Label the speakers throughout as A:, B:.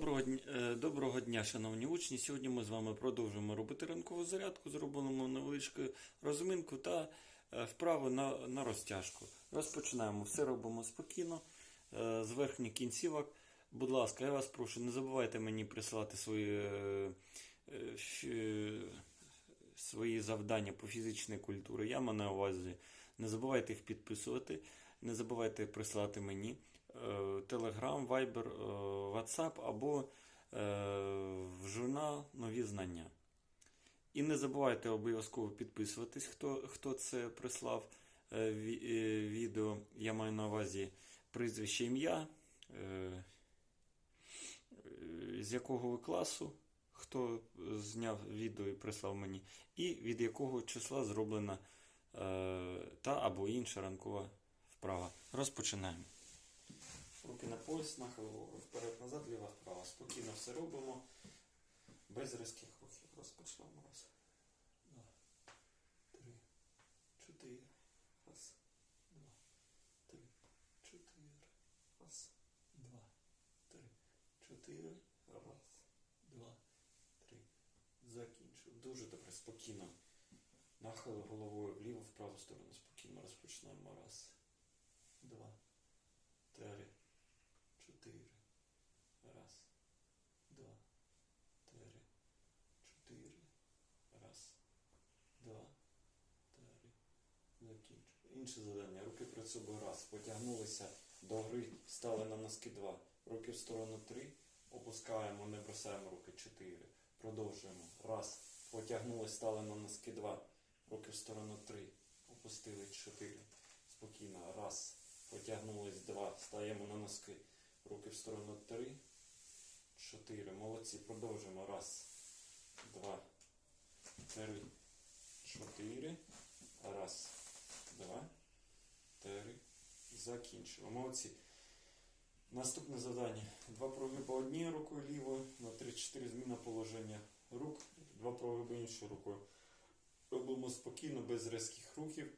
A: Доброго дня, е, доброго дня, шановні учні. Сьогодні ми з вами продовжуємо робити ранкову зарядку. Зробимо невеличку розминку та е, вправи на, на розтяжку. Розпочинаємо. Все робимо спокійно, е, з верхніх кінцівок. Будь ласка, я вас прошу, не забувайте мені присилати свої, свої завдання по фізичній культурі. Я маю на увазі. Не забувайте їх підписувати, не забувайте присилати мені. Телеграм, Viber, е, WhatsApp або е, в журнал Нові знання. І не забувайте обов'язково підписуватись, хто, хто це прислав е, ві- е, відео. Я маю на увазі прізвище ім'я, е, е, з якого ви класу, хто зняв відео і прислав мені, і від якого числа зроблена е, та або інша ранкова вправа. Розпочинаємо. Руки на пояс, нахил вперед-назад, ліва-вправо. Спокійно все робимо. Без різких рухів. Розпочнемо. Раз, два, три, чотири. Раз, два, три, чотири. Раз, два, три, чотири. Раз, два, три. Закінчив. Дуже добре, спокійно. Нахил головою вліво, в праву сторону. Спокійно розпочнемо. Раз, два, три, чотири. Раз, два, три, чотири. Раз, два, три. Закінчив. Інше завдання. Руки перед собою. Раз. Потягнулися до гри, стали на носки два. Руки в сторону три. Опускаємо, не бросаємо руки. Чотири. Продовжуємо. Раз. Потягнулись, стали на носки два. Руки в сторону три. Опустили чотири. Спокійно. Раз. Потягнулись два. Стаємо на носки. Руки в сторону три. Чотири. Молодці. Продовжуємо. Раз. Два. Три. Чотири. Раз. Два. Три. Закінчили. Молодці. Наступне завдання. Два прогиби однією рукою лівою. На 3-4 зміна положення рук. Два прогиби іншою рукою. Робимо спокійно, без різких рухів.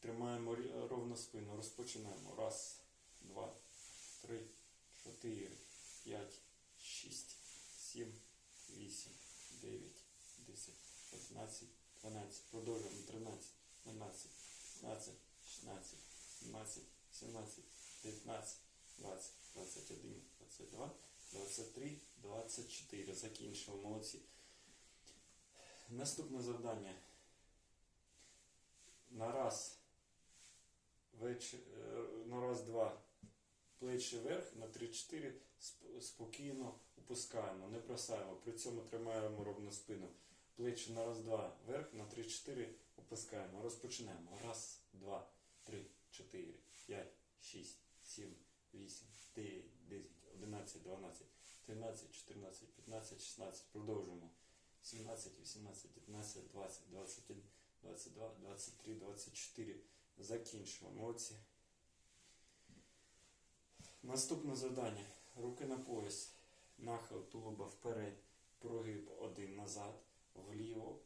A: Тримаємо ровно спину. Розпочинаємо. Раз, два, три, чотири, п'ять, шість, сім, вісім, дев'ять, десять, одинадцять, дванадцять. Продовжуємо. Тринадцять, дванадцять, п'ятнадцять, шістнадцять, сімнадцять, сімнадцять, дев'ятнадцять, двадцять, двадцять один, двадцять два, двадцять три, двадцять чотири. Закінчили. Молодці. Наступне завдання. На раз, веч... е, на раз, два, плечі вверх, на 3-4 спокійно опускаємо, не бросаємо. При цьому тримаємо ровно спину. Плечі на раз, два, вверх, на 3-4 опускаємо. Розпочинаємо. Раз, два, 13, 14, 15, 16. Продовжуємо. 17, 18, 19, 20, 21, 22, 23, 24. Закінчуємо оці. Наступне завдання. Руки на пояс. Нахил тулуба вперед. Прогиб один назад. Вліво.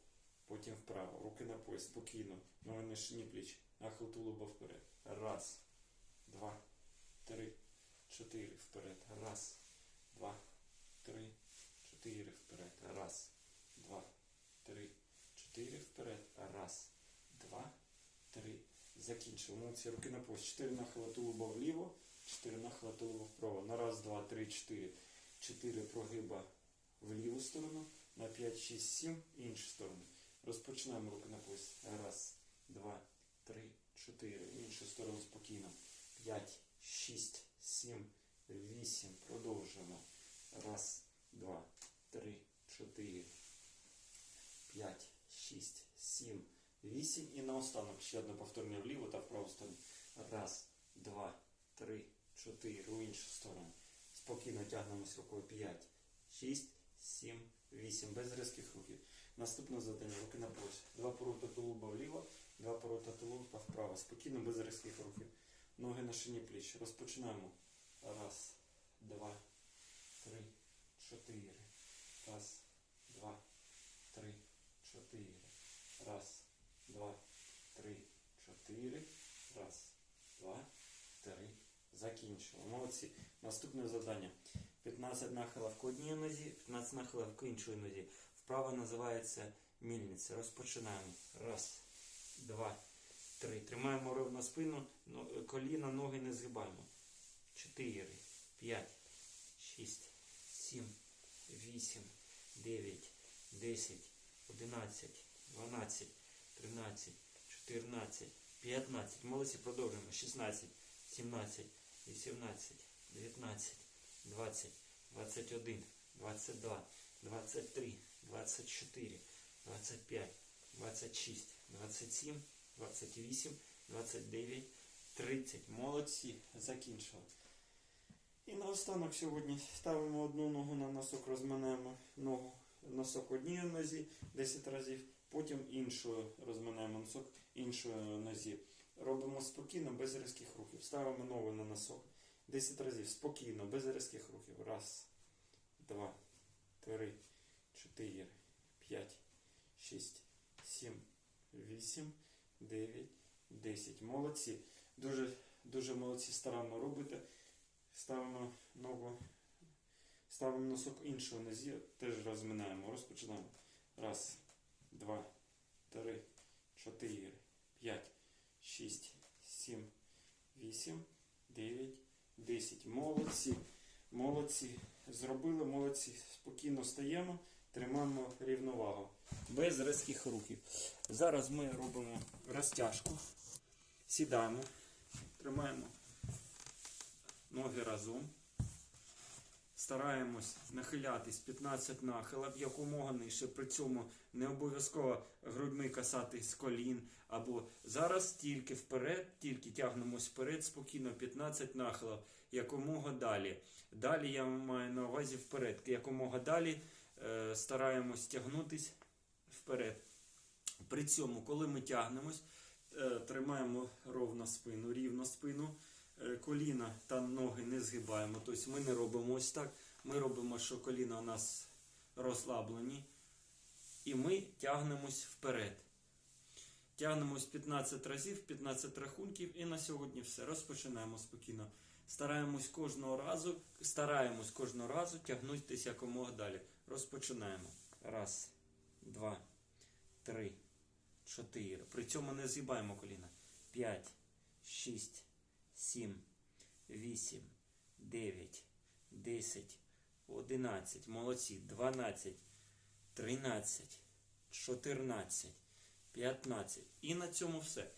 A: Потім вправо. Руки на пояс. Спокійно. Ноги не пліч. Нахил тулуба вперед. Раз. Два. Три. Чотири. Вперед. Раз. 4 вперед. Раз, два, три, 4 вперед. Раз, два, три. Закінчуємо ці руки на пост. 4 нахила тулуба вліво, 4 нахила тулуба вправо. На раз, два, три, 4. 4 прогиба в ліву сторону. На 5, 6, 7. Іншу сторону. Розпочинаємо руки на пост. Раз, два, три, чотири. Іншу сторону спокійно. П'ять, шість. 8. І наостанок ще одне повторення вліво та в праву сторону. Раз, два, три, чотири. У іншу сторону. Спокійно тягнемось рукою 5, 6, 7, 8. Без різких рухів. Наступне завдання. Руки на пояс. Два порота тулуба вліво, два порота тулуба вправо. Спокійно, без різких рухів. Ноги на шині пліч. Розпочинаємо. Раз, два, три, чотири. Раз, два, три, чотири. Раз, два, три, чотири. Раз, два, три. Закінчили. Молодці. Наступне завдання. 15 нахилів к одній нозі, 15 нахилів к іншій нозі. Вправа називається мільниця. Розпочинаємо. Раз, два, три. Тримаємо ровно спину, коліна, ноги не згибаємо. Чотири, п'ять, шість, сім, вісім, дев'ять, десять, одинадцять, дванадцять, тринадцять, чотирнадцять, п'ятнадцять. Молодці, продовжуємо. 16, 17, 18, 19, 20, 21, 22, 23, 24, 25, 26, 27, 28, 29, 30. Молодці, закінчили. І наостанок сьогодні ставимо одну ногу на носок, розминаємо ногу, носок однієї нозі 10 разів, потім іншою розминаємо носок іншої нозі. Робимо спокійно, без різких рухів. Ставимо ногу на носок 10 разів, спокійно, без різких рухів. Раз, два, три, чотири, п'ять, шість, сім, вісім, дев'ять, десять. Молодці. Дуже, дуже молодці, старанно робите. Ставимо ногу, ставимо носок іншої нозі, теж розминаємо. Розпочинаємо. Раз, два, три, чотири, п'ять, шість, сім, вісім, дев'ять, десять. Молодці. Молодці. Зробили, молодці. Спокійно стаємо, тримаємо рівновагу. Без різких рухів. Зараз ми робимо розтяжку. Сідаємо, тримаємо ноги разом. Стараємось нахилятись 15 нахилів якомога нижче. При цьому не обов'язково грудьми касатись з колін. Або зараз тільки вперед, тільки тягнемось вперед, спокійно 15 нахилів, якомога далі. Далі я маю на увазі вперед. Якомога далі е, стараємось тягнутись вперед. При цьому, коли ми тягнемось, е, тримаємо ровно спину, рівно спину, коліна та ноги не згибаємо. Тобто ми не робимо ось так. Ми робимо, що коліна у нас розслаблені. І ми тягнемось вперед. Тягнемось 15 разів, 15 рахунків, і на сьогодні все. Розпочинаємо спокійно. Стараємось кожного разу, стараємось кожного разу тягнутися якомога далі. Розпочинаємо. Раз, два, три, чотири. При цьому не згибаємо коліна. П'ять, шість, сім, вісім, дев'ять, десять, одинадцять. Молодці. Дванадцять, тринадцять, чотирнадцять, п'ятнадцять. І на цьому все.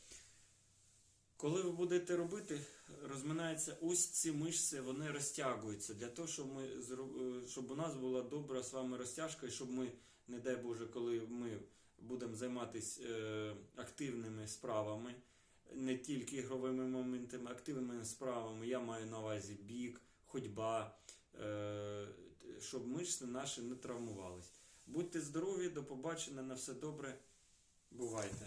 A: Коли ви будете робити, розминається ось ці мишці, вони розтягуються для того, щоб ми е, щоб у нас була добра з вами розтяжка, і щоб ми, не дай Боже, коли ми будемо займатися е, активними справами, не тільки ігровими моментами, активними справами, я маю на увазі бік, ходьба, е, щоб мишці наші не травмувались. Будьте здорові, до побачення, на все добре. Бувайте!